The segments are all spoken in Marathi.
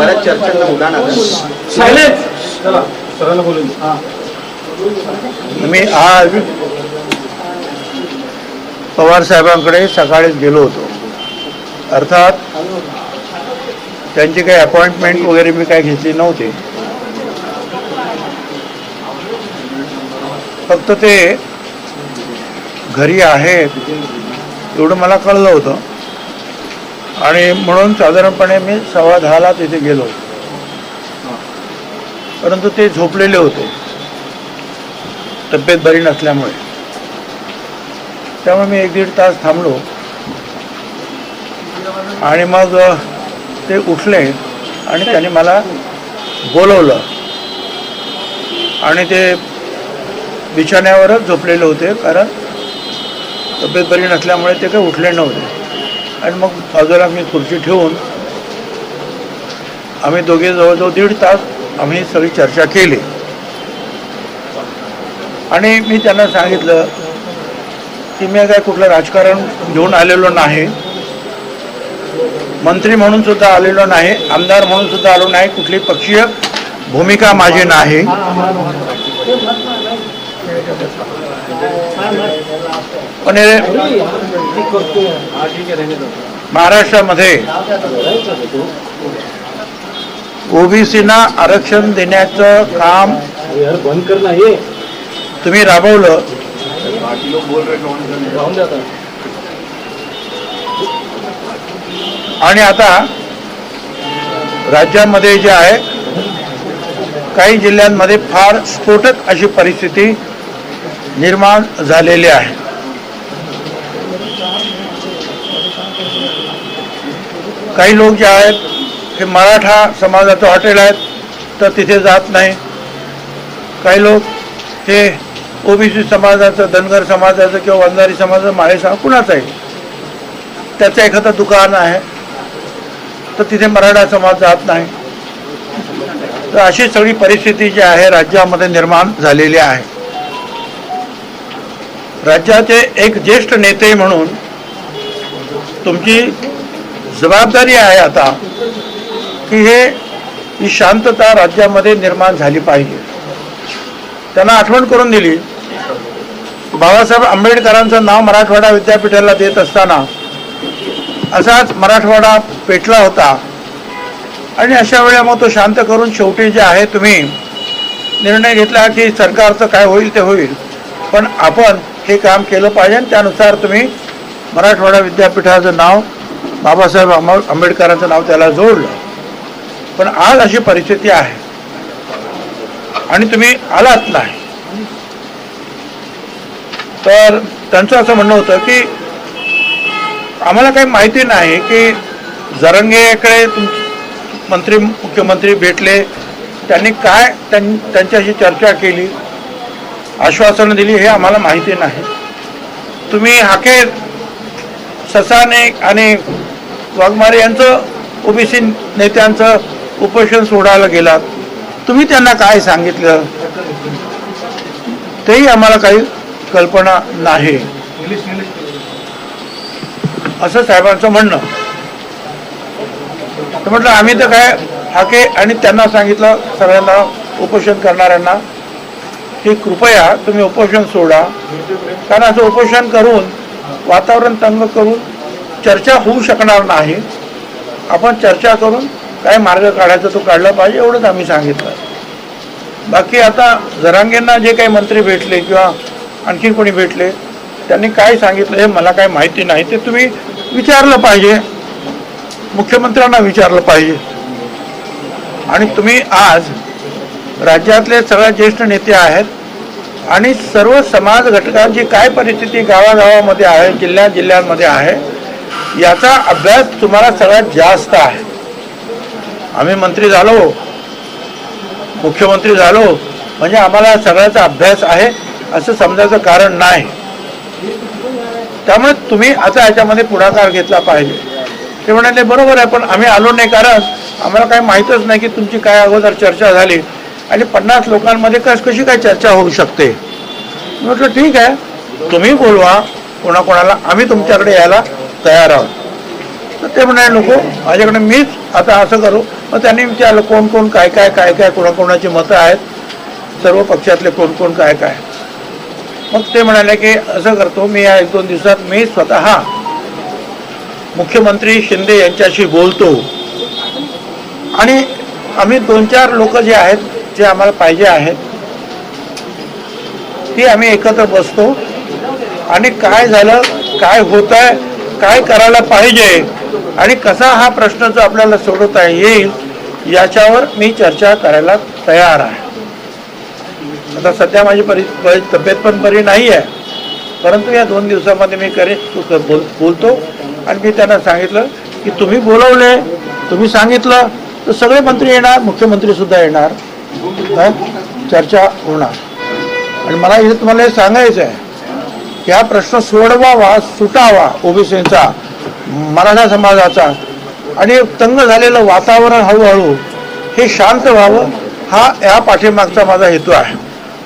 बऱ्याच चर्चांना आलं मी आज पवार साहेबांकडे सकाळीच गेलो होतो. अर्थात त्यांची काही अपॉइंटमेंट वगैरे मी काही घेतली नव्हती. फक्त ते घरी आहेत एवढं मला कळलं होतं. आणि म्हणून साधारणपणे मी सव्वा दहाला तिथे गेलो. परंतु ते झोपलेले होते. तब्येत बरी नसल्यामुळे. त्यामुळे मी एक दीड तास थांबलो. आणि मग ते उठले आणि त्यांनी मला बोलवलं. आणि ते बिछाण्यावरच झोपलेले होते कारण तब्येत बरी नसल्यामुळे ते काही उठले नव्हते. आणि मग बाजूला आम्ही खुर्ची ठेवून आम्ही दोघे जवळजवळ दीड तास आम्ही सगळी चर्चा केली. आणि मी त्यांना सांगितलं की मी काय कुठलं राजकारण घेऊन आलेलो नाही. मंत्री म्हणून सुद्धा आलेलो नाही आमदार म्हणून सुद्धा आलो नाही कुठली पक्षीय भूमिका माझी नाही. पण महाराष्ट्रामध्ये ओबीसीना आरक्षण देण्याचं काम बंद तुम्ही राबवलं. आणि आता राज्यामध्ये जे आहे काही जिल्ह्यांमध्ये फार स्फोटक अशी परिस्थिती निर्माण झालेली आहे. काही लोक जे आहेत हे मराठा समाजाचं हॉटेल आहेत तर तिथे जात नाही. काही लोक हे ओबीसी समाजाचं धनगर समाजाचं किंवा वंजारी समाजाचं माळे समाज कुणाचं आहे त्याचं एखादं दुकान आहे तर तिथे मराठा समाज जात नाही. तर अशी सगळी परिस्थिती जी आहे राज्यामध्ये निर्माण झालेली आहे. राज्याचे एक ज्येष्ठ नेते म्हणून तुमची जबाबदारी आहे आता की हे ही शांतता राज्यामध्ये निर्माण झाली पाहिजे. त्यांना आठवण करून दिली. बाबासाहेब आंबेडकरांचं नाव मराठवाडा विद्यापीठाला देत असताना असाच मराठवाडा पेटला होता. आणि अशा वेळा मग तो शांत करून शेवटी जे आहे तुम्ही निर्णय घेतला की सरकारचं काय होईल ते होईल. पण आपण हे काम केलं पाहिजे आणि त्यानुसार तुम्ही मराठवाडा विद्यापीठाचं नाव बाबासाहेब आंबेडकरांचं नाव त्याला जोडलं. पण आज अशी परिस्थिती आहे. आणि तुम्ही आलात नाही. तर त्यांचं असं म्हणणं होतं की आम्हाला काही माहिती नाही की जरंगेकडे तुम मंत्री मुख्यमंत्री भेटले. त्यांनी काय त्यांच्याशी चर्चा केली. आश्वासनं दिली हे आम्हाला माहिती नाही. तुम्ही हाके ससाने आणि वाघमारे यांचं ओबीसी नेत्यांचं उपोषण सोडायला गेलात. तुम्ही त्यांना काय सांगितलं? तेही आम्हाला काही कल्पना नाही. असं साहेबांचं म्हणणं. तर म्हटलं आम्ही तर काय हाके आणि त्यांना सांगितलं सगळ्यांना उपोषण करणाऱ्यांना की कृपया तुम्ही उपोषण सोडा. कारण असं उपोषण करून वातावरण तंग करून चर्चा होऊ शकणार नाही. आपण चर्चा करून काय मार्ग काढायचा तो काढला पाहिजे एवढंच आम्ही सांगितलं. बाकी आता जरांगेंना जे काही मंत्री भेटले किंवा आणखी कोणी भेटले त्यांनी काय सांगितलं हे मला काय माहिती नाही. ते तुम्ही विचारलं पाहिजे. मुख्यमंत्र्यांना विचारलं पाहिजे. आणि तुम्ही आज राज्यातले सगळ्यात ज्येष्ठ नेते आहेत आणि सर्व समाज घटकांची काय परिस्थिती गावागावामध्ये आहे जिल्ह्या जिल्ह्यांमध्ये आहे याचा अभ्यास तुम्हाला सगळ्यात जास्त आहे. आम्ही मंत्री झालो मुख्यमंत्री झालो म्हणजे आम्हाला सगळ्याचा अभ्यास आहे असं समजायचं कारण नाही. त्यामुळे तुम्ही आता याच्यामध्ये पुढाकार घेतला पाहिजे. ते म्हणाले बरोबर आहे पण आम्ही आलो नाही कारण आम्हाला काही माहीतच नाही की तुमची काय अगोदर चर्चा झाली आणि पन्नास लोकांमध्ये कस कशी काय चर्चा होऊ शकते? म्हटलं ठीक आहे तुम्ही बोलवा कोणाकोणाला आम्ही तुमच्याकडे यायला तयार आहोत. तर ते म्हणाले नको माझ्याकडे मीच आता असं करू. मग त्यांनी विचारलं कोण कोण काय काय काय काय कोणाकोणाची मतं आहेत? सर्व पक्षातले कोण कोण काय काय? मग ते म्हणाले की असं करतो मी या एक दोन दिवसात मी स्वतः मुख्यमंत्री शिंदे यांच्याशी बोलतो. आणि आम्ही दोन चार लोक जे आहेत जे आम्हाला पाहिजे आहेत ती आम्ही एकत्र बसतो. आणि काय झालं काय होत आहे काय करायला पाहिजे आणि कसा हा प्रश्न जो आपल्याला सोडवता येईल याच्यावर मी चर्चा करायला तयार आहे. आता सध्या माझी परि तब्येत पण बरी नाही आहे. परंतु या दोन दिवसामध्ये मी करे बोल बोलतो आणि मी त्यांना सांगितलं की तुम्ही बोलवले तुम्ही सांगितलं तर सगळे मंत्री येणार मुख्यमंत्रीसुद्धा येणार. चर्चा होणार. आणि मला इथे तुम्हाला हे सांगायचं आहे या प्रश्न सोडवावा सुटावा ओबीसीचा मराठा समाजाचा. आणि तंग झालेलं वातावरण हळूहळू हे शांत व्हावं हा या पाठीमागचा माझा हेतू आहे.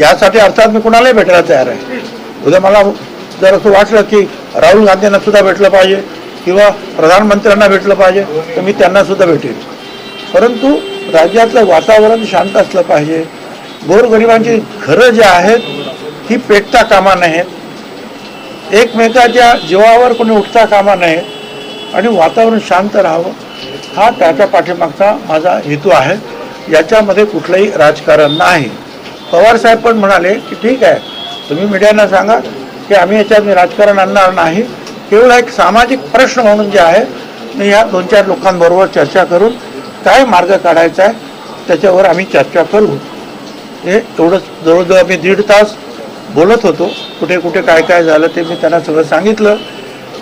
यासाठी अर्थात मी कुणालाही भेटायला तयार आहे. उद्या मला जर असं वाटलं की राहुल गांधींना सुद्धा भेटलं पाहिजे किंवा प्रधानमंत्र्यांना भेटलं पाहिजे तर मी त्यांना सुद्धा भेटेन. परंतु राज्यातलं वातावरण शांत असलं पाहिजे. गोरगरिबांची घरं जी आहेत ही पेटता कामा नयेत. एकमेकाच्या जीवावर कोणी उठता कामा नये आणि वातावरण शांत राहावं हा त्याच्या पाठीमागचा माझा हेतू आहे. याच्यामध्ये कुठलंही राजकारण नाही. पवारसाहेब पण म्हणाले की ठीक आहे तुम्ही मीडियांना सांगा की आम्ही याच्यात राजकारण आणणार नाही. केवळ एक सामाजिक प्रश्न म्हणून जे आहे मी या दोन चार लोकांबरोबर चर्चा करून काय मार्ग काढायचा आहे त्याच्यावर आम्ही चर्चा करू. हे एवढंच. जवळजवळ आम्ही दीड तास बोलत होतो कुठे कुठे काय काय झालं ते मी त्यांना सगळं सांगितलं.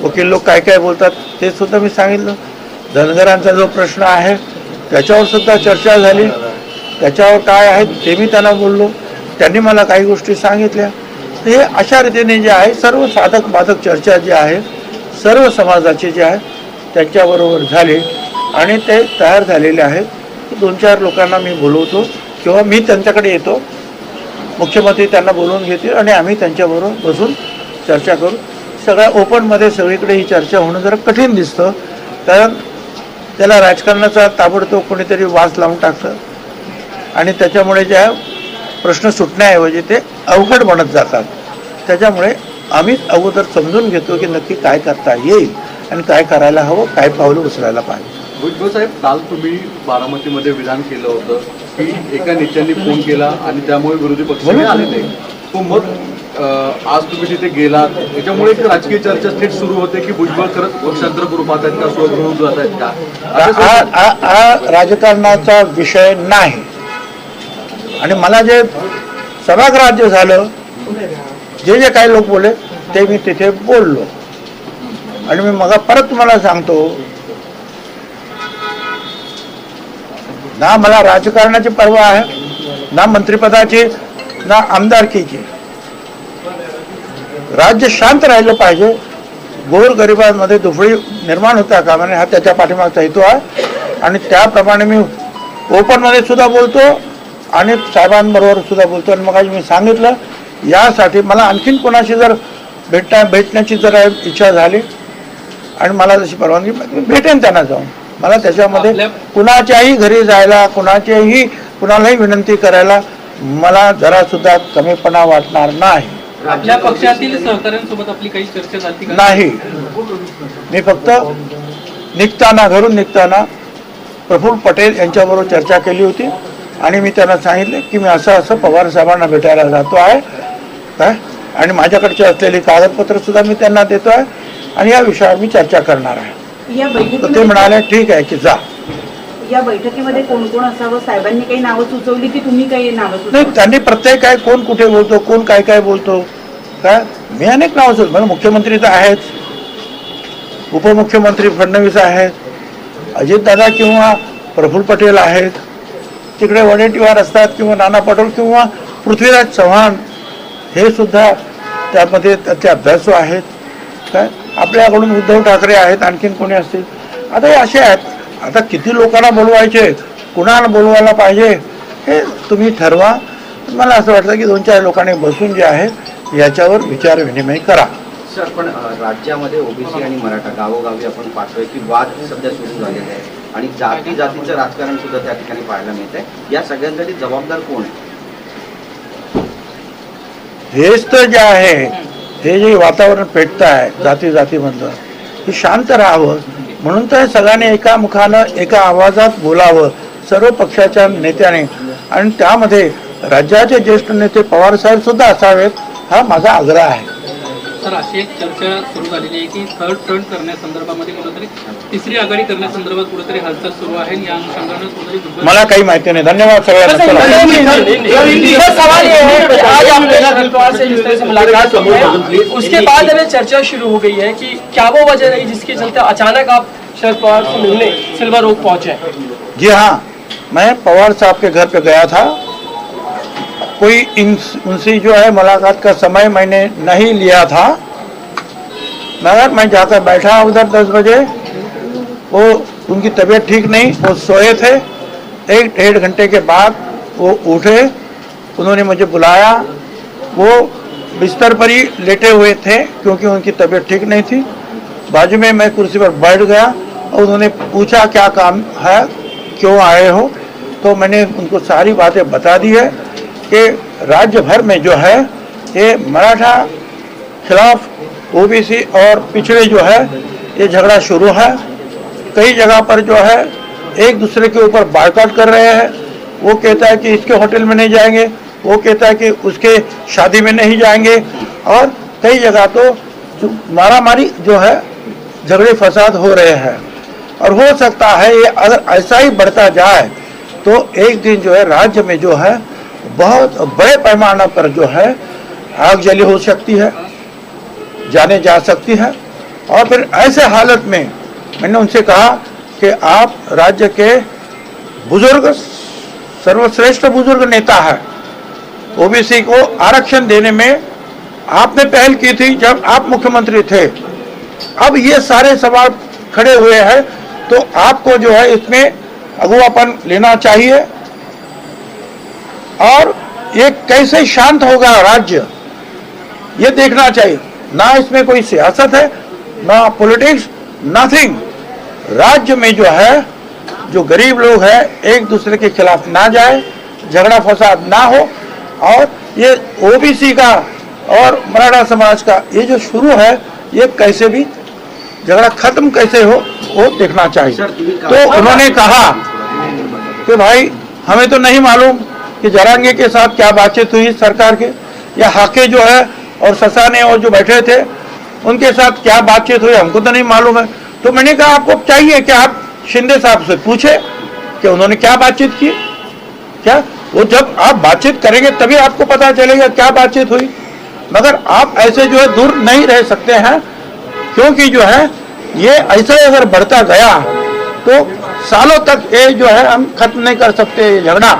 वकील लोक काय काय बोलतात ते सुद्धा मी सांगितलं. धनगरांचा जो प्रश्न आहे त्याच्यावर सुद्धा चर्चा झाली. त्याच्यावर काय आहे ते मी त्यांना बोललो. त्यांनी मला काही गोष्टी सांगितल्या. ते हे अशा रीतीने जे आहे सर्व साधक बाधक चर्चा जी आहे सर्व समाजाची जी आहे त्यांच्याबरोबर झाली आणि ते तयार झालेले आहेत. दोन चार लोकांना मी बोलवतो किंवा मी त्यांच्याकडे येतो. मुख्यमंत्री त्यांना बोलवून घेतील आणि आम्ही त्यांच्याबरोबर बसून चर्चा करू. सगळ्या ओपनमध्ये सगळीकडे ही चर्चा होणं जरा कठीण दिसतं. कारण त्याला राजकारणाचा ताबडतोब कोणीतरी वास लावून टाकतं. आणि त्याच्यामुळे ज्या प्रश्न सुटण्याऐवजी ते अवघड बनत जातात. त्याच्यामुळे आम्ही अगोदर समजून घेतो की नक्की काय करता येईल आणि काय करायला हवं काय पावलं उचलायला पाहिजे. भुजबळ साहेब काल तुम्ही बारामतीमध्ये विधान केलं होतं. की एका नेत्यांनी फोन केला आणि त्यामुळे विरोधी पक्षाने आले नाही. तो मग आज तुम्ही तिथे गेलात. याच्यामुळे एक राजकीय चर्चा थेट सुरू होते की भुजबळ खरंच पक्षांतर करू पाहत आहेत का स्वगृह जात आहेत का? हा राजकारणाचा विषय नाही. आणि मला जे सभागृहात झालं जे जे काही लोक बोलले ते मी तिथे बोललो. आणि मी मग परत तुम्हाला सांगतो ना मला राजकारणाची पर्वा आहे ना मंत्रिपदाची ना आमदारकीची. राज्य शांत राहिलं पाहिजे. गोर गरिबांमध्ये दुफळी निर्माण होता का नये हा त्याच्या पाठीमागचा हेतू आहे. आणि त्याप्रमाणे मी ओपनमध्ये सुद्धा बोलतो आणि साहेबांबरोबर सुद्धा बोलतो. आणि मग मी सांगितलं यासाठी मला आणखीन कोणाशी जर भेटण्या भेटण्याची जर इच्छा झाली आणि मला जशी परवानगी मी भेटेन त्यांना जाऊन. मला त्याच्यामध्ये कुणाच्याही घरी जायला कुणाच्याही कुणालाही विनंती करायला मला जरा सुद्धा कमीपणा वाटणार नाही. आपल्या पक्षातील सहकाऱ्यांसोबत आपली काही चर्चा झाली नाही. मी फक्त निघताना घरून निघताना प्रफुल्ल पटेल यांच्याबरोबर चर्चा केली होती आणि मी त्यांना सांगितले की मी असं असं पवार साहेबांना भेटायला जातो आहे. काय आणि माझ्याकडचे असलेली कागदपत्र सुद्धा मी त्यांना देतो आहे. आणि या विषयावर मी चर्चा करणार आहे. या तर ते बैठकीमध्ये म्हणाले ठीक आहे की जा. या बैठकीमध्ये कोण कोण असावं? साहेबांनी काही नावं सुचवली की तुम्ही काही नावं नाही सुचवली त्यांनी प्रत्येक काय कोण कुठे बोलतो कोण काय काय बोलतो? काय मी अनेक नावं सुचवतो म्हणजे मुख्यमंत्री तर आहेच उपमुख्यमंत्री फडणवीस आहेत. अजितदादा किंवा प्रफुल्ल पटेल आहेत. तिकडे वडेट्टीवार असतात किंवा नाना पटोल किंवा पृथ्वीराज चव्हाण. हे सुद्धा त्यामध्ये त्याचे अभ्यासू आहेत. काय? आपल्याकडून उद्धव ठाकरे आहेत आणखीन कोणी असतील? आता हे असे आहेत. आता किती लोकांना बोलवायचे? कुणाला बोलवायला पाहिजे? हे तुम्ही ठरवा. मला असं वाटतं की दोन चार लोकांनी बसून जे आहे याच्यावर विचार विनिमय करा. सर पण राज्यामध्ये ओबीसी आणि मराठा गावोगावी आपण पाहतोय की वाद सध्या सुरू झालेले आहे. आणि जाती जातीचं राजकारण सुद्धा त्या ठिकाणी पाहायला मिळत आहे या सगळ्यांसाठी जबाबदार कोण आहे? हेच तर जे आहे हे जे वातावरण पेटतं आहे जाती जातीमधलं हे शांत राहावं. म्हणून तर सगळ्यांनी एका मुखानं एका आवाजात बोलावं सर्व पक्षाच्या नेत्याने. आणि त्यामध्ये राज्याचे ज्येष्ठ नेते पवारसाहेब सुद्धा असावेत हा माझा आग्रह आहे. सर अशी एक चर्चा सुरू झालेली आहे की थर्ड फ्रंट करण्यासंदर्भामध्ये कुठेतरी तिसरी आघाडी करण्यासंदर्भात कुठेतरी हालचाल सुरू आहे या अनुषंगानं कुठेतरी मला काही माहिती नाही. धन्यवाद सगळ्यांना. चला. मेरा सवाल ये है कि आज आपने शरद पवार से जिस तरह मुलाकात की उसके बाद अभी चर्चा शुरू हो गई है कि क्या वो वजह रही जिसके चलते अचानक आप शरद पवार से मिलने सिल्वर ओक पहुँचे? जी हाँ मैं पवार साहब के घर पे गया था। कोई इन, उनसे जो है मुलाकात का समय मैंने नहीं लिया था। मगर मैं जाकर बैठा उधर दस बजे, वो, उनकी तबीयत ठीक नहीं, वो सोए थे। एक डेढ़ घंटे के बाद वो उठे, उन्होंने मुझे बुलाया। वो बिस्तर पर ही लेटे हुए थे, क्योंकि उनकी तबीयत ठीक नहीं थी। बाजू में मैं कुर्सी पर बैठ गया और उन्होंने पूछा, क्या काम है? क्यों आए हो? तो मैंने उनको सारी बातें बता दी है। कि राज्य भर में जो है, ये मराठा खिलाफ ओबीसी और पिछड़े जो है, ये झगड़ा शुरू है। कई जगह पर जो है, एक दूसरे के ऊपर बायकॉट कर रहे हैं। वो कहता है कि इसके होटल में नहीं जाएँगे, वो कहता है कि उसके शादी में नहीं जाएँगे। और कई जगह तो मारामारी जो है, झगड़े फसाद हो रहे हैं। और हो सकता है ये अगर ऐसा ही बढ़ता जाए तो एक दिन जो है, राज्य में जो है बहुत बड़े पैमाने पर जो है आग जली हो सकती है, जाने जा सकती है। और फिर ऐसे हालत में मैंने उनसे कहा कि आप राज्य के बुज़ुर्ग, सर्वश्रेष्ठ बुज़ुर्ग नेता है। ओबीसी को आरक्षण देने में आपने पहल की थी जब आप मुख्यमंत्री थे। अब ये सारे सवाल खड़े हुए हैं तो आपको जो है इसमें अगुवापन लेना चाहिए। ये कैसे शांत होगा राज्य? ये देखना चाहिए। ना इसमें कोई सियासत है ना पॉलिटिक्स नथिंग राज्य में जो है जो गरीब लोग हैं एक दूसरे के खिलाफ ना जाए झगड़ा फसाद ना हो। और ये ओबीसी का और मराठा समाज का ये जो शुरू है ये कैसे भी झगड़ा खत्म कैसे हो वो देखना चाहिए। तो उन्होंने कहा कि भाई हमें तो नहीं मालूम कि जरांगे के साथ क्या बातचीत हुई सरकार के? या हाके जो है और ससाने और जो बैठे थे, उनके साथ क्या बातचीत हुई? हमको तो नहीं मालूम है। तो मैंने कहा, आपको चाहिए कि आप शिंदे साहब से पूछे कि उन्होंने क्या बातचीत की? क्या? वो जब आप बातचीत करेंगे, तभी आपको पता चलेगा क्या बातचीत हुई। मगर आप ऐसे जो है दूर नहीं रह सकते हैं, क्योंकि जो है, ये ऐसा अगर बढ़ता गया तो सालों तक ये जो है हम खत्म नहीं कर सकते, ये झगड़ा।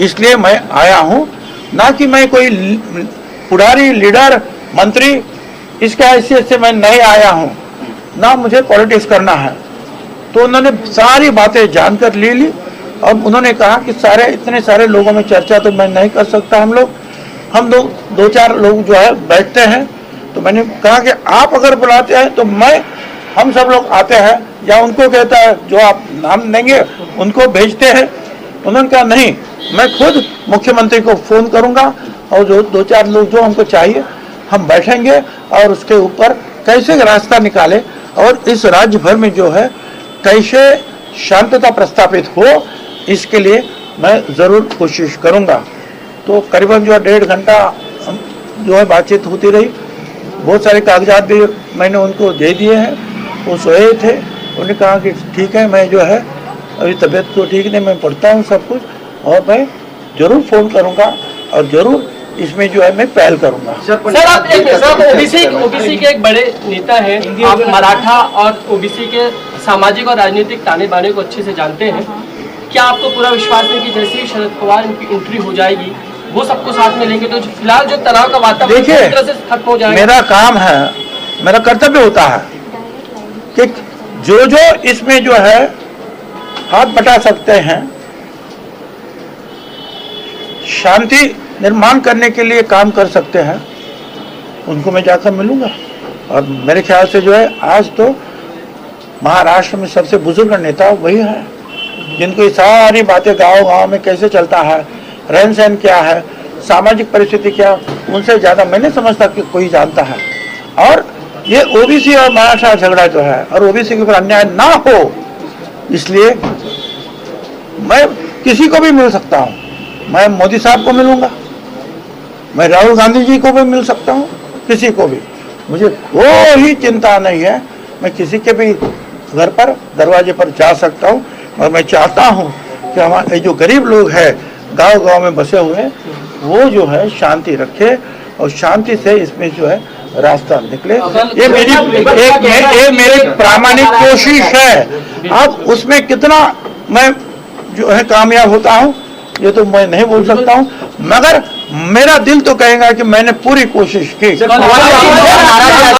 इसलिए मैं आया हूँ। ना कि मैं कोई पुरानी लीडर, मंत्री, इसके हैसियत से मैं नहीं आया हूँ। ना मुझे पॉलिटिक्स करना है। तो उन्होंने सारी बातें जानकर ले ली। अब उन्होंने कहा कि सारे, इतने सारे लोगों में चर्चा तो मैं नहीं कर सकता हम लोग। हम लोग, दो चार लोग जो है, बैठते हैं। तो मैंने कहा कि आप अगर बुलाते हैं तो मैं, हम सब लोग आते हैं। या उनको कहता है, जो आप नाम देंगे, उनको भेजते हैं। उन्होंने कहा, नहीं, मैं खुद मुख्यमंत्री को फ़ोन करूँगा और जो दो चार लोग जो हमको चाहिए, हम बैठेंगे और उसके ऊपर कैसे रास्ता निकाले और इस राज्य भर में जो है कैसे शांतता प्रस्तापित हो, इसके लिए मैं ज़रूर कोशिश करूँगा। तो करीबन जो है डेढ़ घंटा जो है बातचीत होती रही। बहुत सारे कागजात भी मैंने उनको दे दिए हैं, वो सोए थे। उन्होंने कहा कि, ठीक है, मैं जो है अभी तबीयत तो ठीक नहीं मैं पढ़ता हूँ सब कुछ। और मैं ज़रूर फ़ोन करूँगा और ज़रूर इसमें जो है मैं पहल करूँगा। सर आप एक ओबीसी ओबीसी के एक बड़े नेता हैं। आप मराठा और ओबीसी के सामाजिक और राजनीतिक ताने बाने को अच्छे से जानते हैं। क्या आपको पूरा विश्वास है कि जैसे ही शरद पवार इनकी एंट्री हो जाएगी वो सबको साथ में लेंगे? तो फ़िलहाल जो तनाव का वातावरण देखिए, पूरी तरह से खत्म हो जाएगा। मेरा काम है मेरा कर्तव्य होता है कि जो जो इसमें जो है हाथ बटा सकते हैं। शांति निर्माण करने के लिए काम कर सकते हैं। उनको मैं जाकर मिलूँगा। और मेरे ख्याल से जो है, आज तो महाराष्ट्र में सबसे बुज़ुर्ग नेता वही है, जिनको ये सारी बातें गाँव गाँव में कैसे चलता है रहन सहन क्या है, सामाजिक परिस्थिति क्या, उनसे ज़्यादा मैं नहीं समझता कि कोई जानता है। और ये ओबीसी और मराठा झगड़ा जो है, और ओबीसी के ऊपर अन्याय ना हो इसलिए मैं किसी को भी मिल सकता हूँ। मैं मोदी साहब को मिलूँगा। मैं राहुल गांधी जी को भी मिल सकता हूँ, किसी को भी। मुझे कोई चिंता नहीं है। मैं किसी के भी घर पर, दरवाजे पर जा सकता हूँ और मैं चाहता हूँ कि हमारे जो गरीब लोग हैं गाँव गाँव में बसे हुए हैं, वो जो है शांति रखे और शांति से इसमें जो है रास्ता निकले ये मेरी एक ये मेरी प्रामाणिक कोशिश है अब उसमें कितना मैं जो है कामयाब होता हूँ ये तो मैं नहीं बोल सकता हूँ मगर मेरा दिल तो कहेगा कि मैंने पूरी कोशिश की